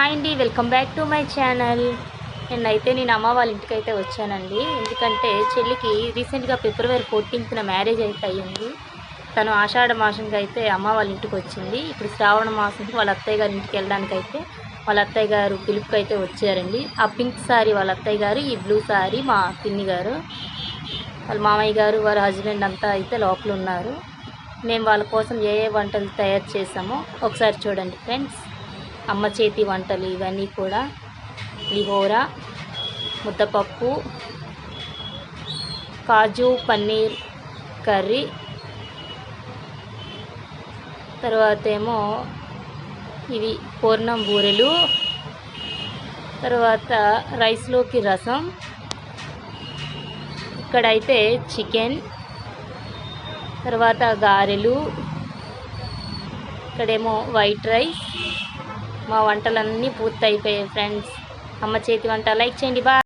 Hi అండి welcome back to my channel. నేనైతే నేను అమ్మ వాళ్ళ ఇంటికి అయితే వచ్చానండి. ఎందుకంటే చెల్లికి రీసెంట్గా ఫిబ్రవరి ఫోర్టీన్త్న మ్యారేజ్ అయితే అయ్యింది. తను ఆషాఢ మాసంకి అయితే అమ్మ వాళ్ళ ఇంటికి వచ్చింది. ఇప్పుడు శ్రావణ మాసంకి వాళ్ళ అత్తయ్య గారి ఇంటికి వెళ్ళడానికి అయితే వాళ్ళ అత్తయ్య గారు పిలుపుకి అయితే వచ్చారండి. ఆ పింక్ సారీ వాళ్ళ అత్తయ్య గారు ఈ బ్లూ సారీ మా పిన్ని గారు. వాళ్ళ మామయ్య గారు వారి హస్బెండ్ అంతా అయితే లోపల ఉన్నారు మేము వాళ్ళ కోసం ఏ ఏ వంటలు తయారు చేసామో ఒకసారి చూడండి ఫ్రెండ్స్. అమ్మ చేతి వంటలు ఇవన్నీ కూడా లిహోర ముద్దపప్పు కాజు పన్నీర్ కర్రీ తర్వాత ఏమో ఇవి పూర్ణం బూరెలు తర్వాత రైస్లోకి రసం ఇక్కడైతే చికెన్ తర్వాత గారెలు ఇక్కడేమో వైట్ రైస్ మా వంటలన్నీ పూర్తయిపోయాయి ఫ్రెండ్స్ అమ్మ చేతి వంట. లైక్ చేయండి బా